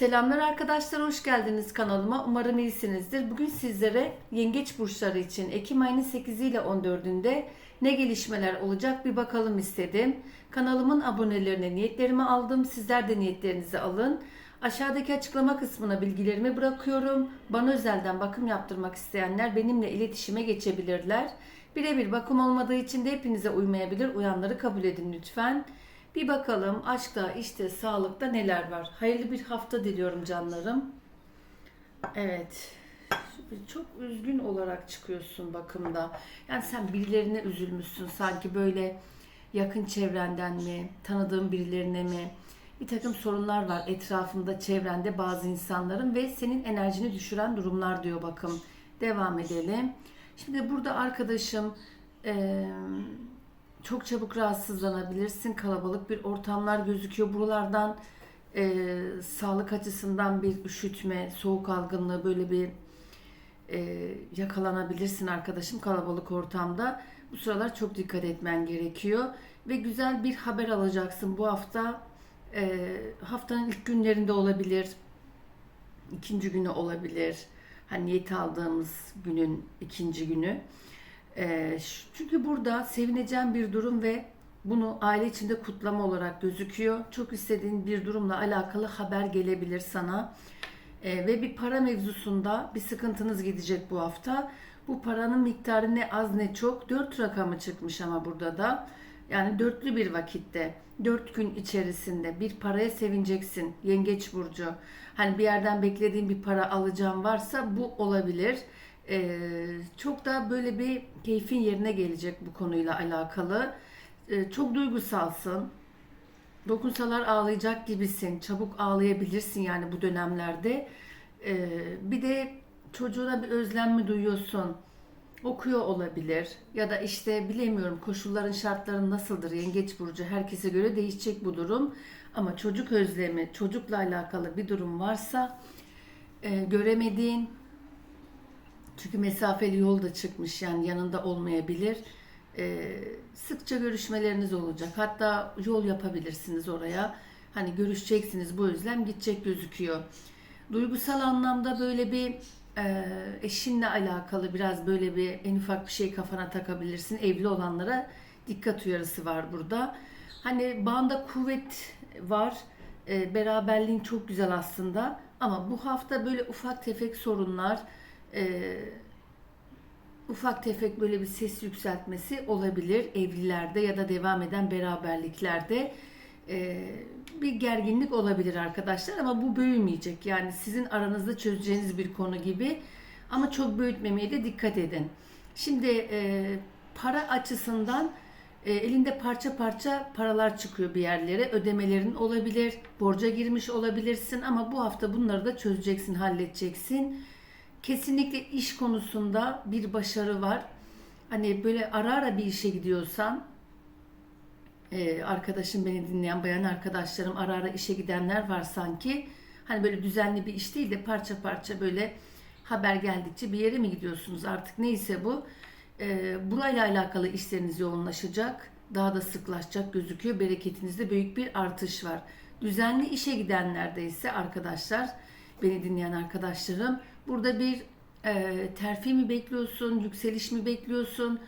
Selamlar arkadaşlar, hoş geldiniz kanalıma. Umarım iyisinizdir. Bugün sizlere yengeç burçları için Ekim ayının 8 ile 14'ünde ne gelişmeler olacak bir bakalım istedim. Kanalımın abonelerine niyetlerimi aldım. Sizler de niyetlerinizi alın. Aşağıdaki açıklama kısmına bilgilerimi bırakıyorum. Bana özelden bakım yaptırmak isteyenler benimle iletişime geçebilirler. Birebir bakım olmadığı için de hepinize uymayabilir. Uyanları kabul edin lütfen. Bir bakalım aşkta, işte, sağlıkta neler var. Hayırlı bir hafta diliyorum canlarım. Evet. Çok üzgün olarak çıkıyorsun bakımda. Yani sen birilerine üzülmüşsün sanki böyle yakın çevrenden mi, tanıdığın birilerine mi? Bir takım sorunlar var etrafında, çevrende bazı insanların ve senin enerjini düşüren durumlar diyor bakım. Devam edelim. Şimdi burada arkadaşım eee çok çabuk rahatsızlanabilirsin. Kalabalık bir ortamlar gözüküyor. Buralardan e, sağlık açısından bir üşütme, soğuk algınlığı böyle bir e, yakalanabilirsin arkadaşım kalabalık ortamda. Bu sıralar çok dikkat etmen gerekiyor. Ve güzel bir haber alacaksın bu hafta. E, haftanın ilk günlerinde olabilir. ikinci günü olabilir. Hani niyet aldığımız günün ikinci günü. Ee, çünkü burada sevineceğin bir durum ve bunu aile içinde kutlama olarak gözüküyor. Çok istediğin bir durumla alakalı haber gelebilir sana. Ee, ve bir para mevzusunda bir sıkıntınız gidecek bu hafta. Bu paranın miktarı ne az ne çok. Dört rakamı çıkmış ama burada da. Yani dörtlü bir vakitte, dört gün içerisinde bir paraya sevineceksin Yengeç Burcu. Hani bir yerden beklediğin bir para alacağım varsa bu olabilir. Ee, çok da böyle bir keyfin yerine gelecek bu konuyla alakalı. Ee, çok duygusalsın. Dokunsalar ağlayacak gibisin. Çabuk ağlayabilirsin yani bu dönemlerde. Ee, bir de çocuğuna bir özlem mi duyuyorsun? Okuyor olabilir. Ya da işte bilemiyorum koşulların şartların nasıldır Yengeç Burcu. Herkese göre değişecek bu durum. Ama çocuk özlemi, çocukla alakalı bir durum varsa e, göremediğin çünkü mesafeli yol da çıkmış yani yanında olmayabilir. Ee, sıkça görüşmeleriniz olacak. Hatta yol yapabilirsiniz oraya. Hani görüşeceksiniz bu özlem gidecek gözüküyor. Duygusal anlamda böyle bir e, eşinle alakalı biraz böyle bir en ufak bir şey kafana takabilirsin. Evli olanlara dikkat uyarısı var burada. Hani bağında kuvvet var. E, beraberliğin çok güzel aslında. Ama bu hafta böyle ufak tefek sorunlar, e, ufak tefek böyle bir ses yükseltmesi olabilir evlilerde ya da devam eden beraberliklerde e, bir gerginlik olabilir arkadaşlar ama bu büyümeyecek yani sizin aranızda çözeceğiniz bir konu gibi ama çok büyütmemeye de dikkat edin. Şimdi e, para açısından e, elinde parça parça paralar çıkıyor bir yerlere. Ödemelerin olabilir, borca girmiş olabilirsin ama bu hafta bunları da çözeceksin, halledeceksin. Kesinlikle iş konusunda bir başarı var. Hani böyle ara ara bir işe gidiyorsan e, arkadaşım beni dinleyen bayan arkadaşlarım ara ara işe gidenler var sanki. Hani böyle düzenli bir iş değil de parça parça böyle haber geldikçe bir yere mi gidiyorsunuz artık neyse bu. E, burayla alakalı işleriniz yoğunlaşacak. Daha da sıklaşacak gözüküyor. Bereketinizde büyük bir artış var. Düzenli işe gidenlerde ise arkadaşlar, beni dinleyen arkadaşlarım. Burada bir e, terfi mi bekliyorsun, yükseliş mi bekliyorsun?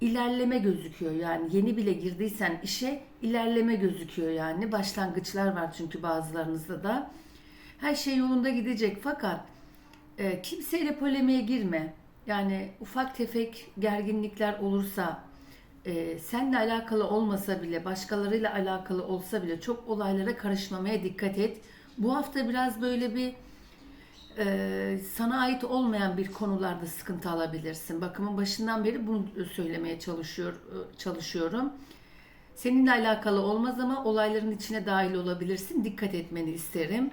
İlerleme gözüküyor yani. Yeni bile girdiysen işe ilerleme gözüküyor yani. Başlangıçlar var çünkü bazılarınızda da. Her şey yolunda gidecek fakat e, kimseyle polemiğe girme. Yani ufak tefek gerginlikler olursa e, seninle alakalı olmasa bile başkalarıyla alakalı olsa bile çok olaylara karışmamaya dikkat et. Bu hafta biraz böyle bir e, sana ait olmayan bir konularda sıkıntı alabilirsin. Bakımın başından beri bunu söylemeye çalışıyor e, çalışıyorum. Seninle alakalı olmaz ama olayların içine dahil olabilirsin. Dikkat etmeni isterim.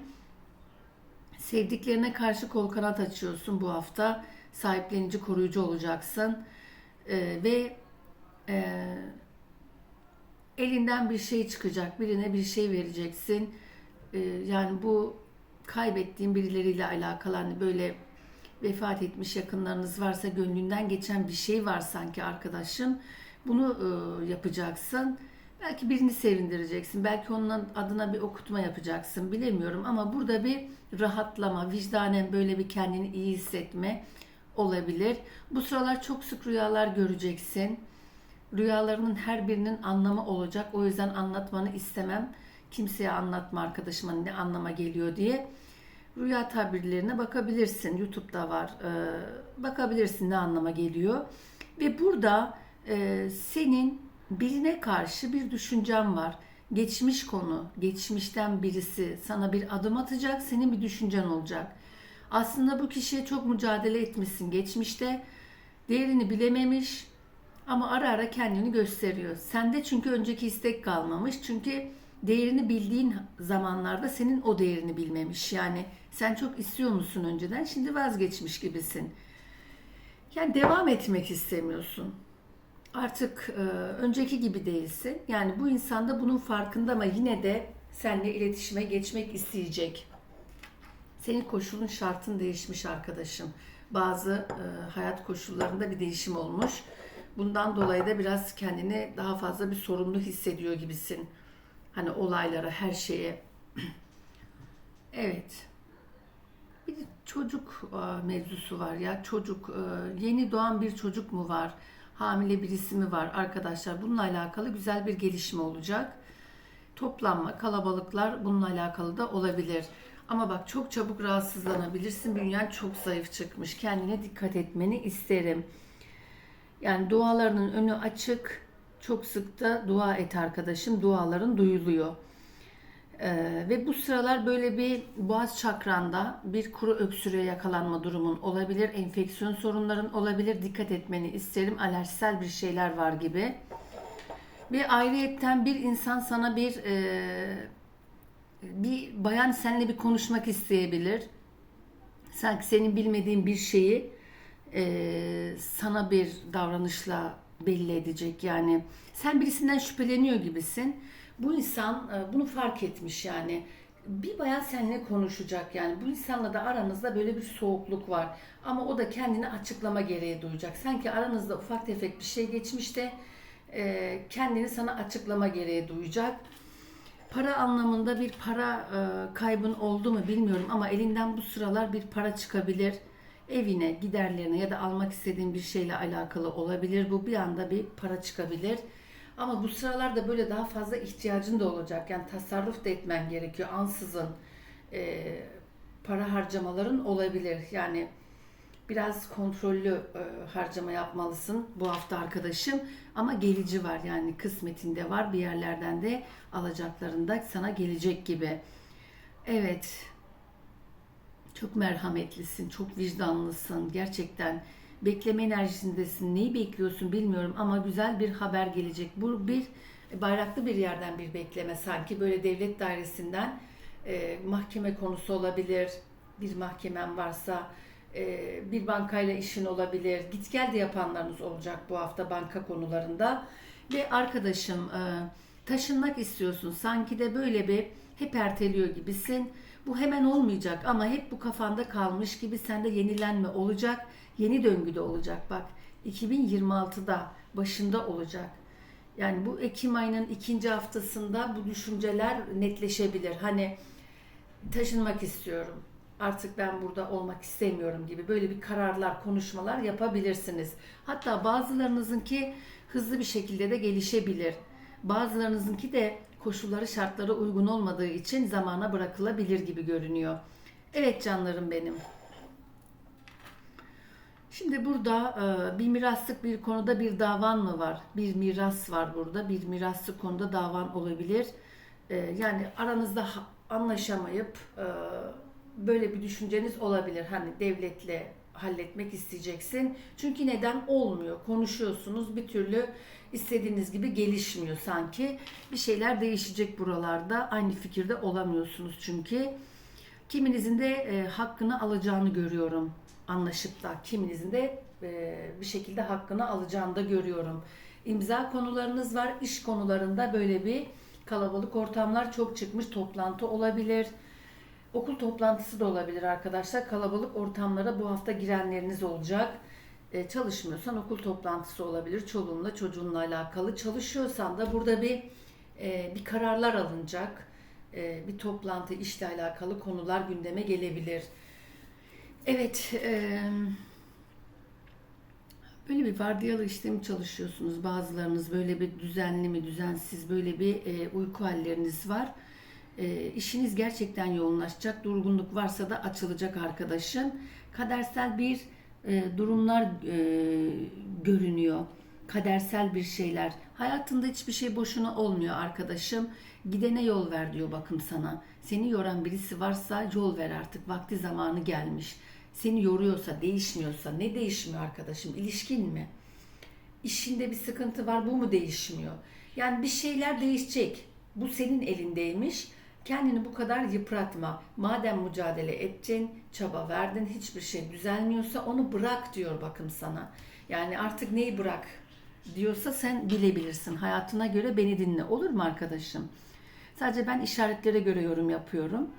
Sevdiklerine karşı kol kanat açıyorsun bu hafta. Sahiplenici, koruyucu olacaksın. Ee, ve e, elinden bir şey çıkacak. Birine bir şey vereceksin. Ee, yani bu kaybettiğim birileriyle alakalı hani böyle vefat etmiş yakınlarınız varsa gönlünden geçen bir şey var sanki arkadaşım. Bunu e, yapacaksın Belki birini sevindireceksin. Belki onun adına bir okutma yapacaksın. Bilemiyorum ama burada bir rahatlama, vicdanen böyle bir kendini iyi hissetme olabilir. Bu sıralar çok sık rüyalar göreceksin. Rüyalarının her birinin anlamı olacak. O yüzden anlatmanı istemem. Kimseye anlatma arkadaşıma ne anlama geliyor diye. Rüya tabirlerine bakabilirsin. YouTube'da var. Ee, bakabilirsin ne anlama geliyor. Ve burada e, senin birine karşı bir düşüncen var. Geçmiş konu, geçmişten birisi sana bir adım atacak, senin bir düşüncen olacak. Aslında bu kişiye çok mücadele etmişsin geçmişte. Değerini bilememiş ama ara ara kendini gösteriyor. Sende çünkü önceki istek kalmamış. Çünkü değerini bildiğin zamanlarda senin o değerini bilmemiş. Yani sen çok istiyor musun önceden? Şimdi vazgeçmiş gibisin. Yani devam etmek istemiyorsun. Artık e, önceki gibi değilsin. Yani bu insan da bunun farkında ama yine de seninle iletişime geçmek isteyecek. Senin koşulun şartın değişmiş arkadaşım. Bazı e, hayat koşullarında bir değişim olmuş. Bundan dolayı da biraz kendini daha fazla bir sorumlu hissediyor gibisin. Hani olaylara, her şeye. evet. Bir de çocuk e, mevzusu var ya. Çocuk, e, yeni doğan bir çocuk mu var? Hamile birisi mi var arkadaşlar? Bununla alakalı güzel bir gelişme olacak. Toplanma, kalabalıklar bununla alakalı da olabilir. Ama bak çok çabuk rahatsızlanabilirsin. Bünyen çok zayıf çıkmış. Kendine dikkat etmeni isterim. Yani dualarının önü açık. Çok sık da dua et arkadaşım. Duaların duyuluyor. Ee, ve bu sıralar böyle bir boğaz çakranda bir kuru öksürüğe yakalanma durumun olabilir. Enfeksiyon sorunların olabilir. Dikkat etmeni isterim. Alerjisel bir şeyler var gibi. Ve ayrıyetten bir insan sana bir e, bir bayan seninle bir konuşmak isteyebilir. Sanki senin bilmediğin bir şeyi e, sana bir davranışla belli edecek. Yani sen birisinden şüpheleniyor gibisin. Bu insan e, bunu fark etmiş yani. Bir bayan seninle konuşacak yani. Bu insanla da aranızda böyle bir soğukluk var. Ama o da kendini açıklama gereği duyacak. Sanki aranızda ufak tefek bir şey geçmiş de e, kendini sana açıklama gereği duyacak. Para anlamında bir para e, kaybın oldu mu bilmiyorum ama elinden bu sıralar bir para çıkabilir. Evine, giderlerine ya da almak istediğin bir şeyle alakalı olabilir. Bu bir anda bir para çıkabilir. Ama bu sıralarda böyle daha fazla ihtiyacın da olacak. Yani tasarruf da etmen gerekiyor. Ansızın e, para harcamaların olabilir. Yani biraz kontrollü e, harcama yapmalısın bu hafta arkadaşım. Ama gelici var yani kısmetinde var bir yerlerden de alacaklarında sana gelecek gibi. Evet. Çok merhametlisin, çok vicdanlısın. Gerçekten bekleme enerjisindesin. Neyi bekliyorsun bilmiyorum ama güzel bir haber gelecek. Bu bir bayraklı bir yerden bir bekleme sanki böyle devlet dairesinden e, mahkeme konusu olabilir. Bir mahkemen varsa e, bir bankayla işin olabilir. Git gel de yapanlarınız olacak bu hafta banka konularında. Ve arkadaşım e, taşınmak istiyorsun. Sanki de böyle bir hep erteliyor gibisin. Bu hemen olmayacak ama hep bu kafanda kalmış gibi sende yenilenme olacak. Yeni döngüde olacak. Bak 2026'da başında olacak. Yani bu Ekim ayının ikinci haftasında bu düşünceler netleşebilir. Hani taşınmak istiyorum artık ben burada olmak istemiyorum gibi böyle bir kararlar, konuşmalar yapabilirsiniz. Hatta bazılarınızınki hızlı bir şekilde de gelişebilir. Bazılarınızınki de koşulları, şartları uygun olmadığı için zamana bırakılabilir gibi görünüyor. Evet canlarım benim. Şimdi burada e, bir miraslık bir konuda bir davan mı var? Bir miras var burada. Bir miraslık konuda davan olabilir. E, yani aranızda anlaşamayıp e, böyle bir düşünceniz olabilir. Hani devletle halletmek isteyeceksin. Çünkü neden olmuyor? Konuşuyorsunuz bir türlü istediğiniz gibi gelişmiyor sanki. Bir şeyler değişecek buralarda. Aynı fikirde olamıyorsunuz çünkü. Kiminizin de e, hakkını alacağını görüyorum anlaşıp da kiminizin de e, bir şekilde hakkını alacağını da görüyorum. İmza konularınız var. İş konularında böyle bir kalabalık ortamlar çok çıkmış. Toplantı olabilir Okul toplantısı da olabilir arkadaşlar. Kalabalık ortamlara bu hafta girenleriniz olacak. Ee, çalışmıyorsan okul toplantısı olabilir. Çoluğunla çocuğunla alakalı. Çalışıyorsan da burada bir e, bir kararlar alınacak. E, bir toplantı, işle alakalı konular gündeme gelebilir. Evet, e, böyle bir vardiyalı işte mi çalışıyorsunuz? Bazılarınız böyle bir düzenli mi, düzensiz böyle bir e, uyku halleriniz var. E, işiniz gerçekten yoğunlaşacak. Durgunluk varsa da açılacak arkadaşım. Kadersel bir e, durumlar e, görünüyor. Kadersel bir şeyler. Hayatında hiçbir şey boşuna olmuyor arkadaşım. Gidene yol ver diyor bakım sana. Seni yoran birisi varsa yol ver artık. Vakti zamanı gelmiş. Seni yoruyorsa, değişmiyorsa ne değişmiyor arkadaşım? İlişkin mi? İşinde bir sıkıntı var bu mu değişmiyor? Yani bir şeyler değişecek. Bu senin elindeymiş. Kendini bu kadar yıpratma. Madem mücadele ettin, çaba verdin, hiçbir şey düzelmiyorsa onu bırak diyor bakım sana. Yani artık neyi bırak diyorsa sen bilebilirsin. Hayatına göre beni dinle. Olur mu arkadaşım? Sadece ben işaretlere göre yorum yapıyorum.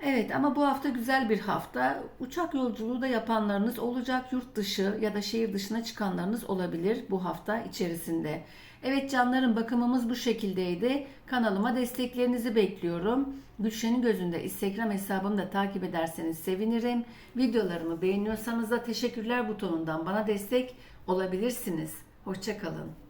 Evet ama bu hafta güzel bir hafta. Uçak yolculuğu da yapanlarınız olacak. Yurt dışı ya da şehir dışına çıkanlarınız olabilir bu hafta içerisinde. Evet canlarım bakımımız bu şekildeydi. Kanalıma desteklerinizi bekliyorum. Gülşen'in gözünde Instagram hesabımı da takip ederseniz sevinirim. Videolarımı beğeniyorsanız da teşekkürler butonundan bana destek olabilirsiniz. Hoşçakalın.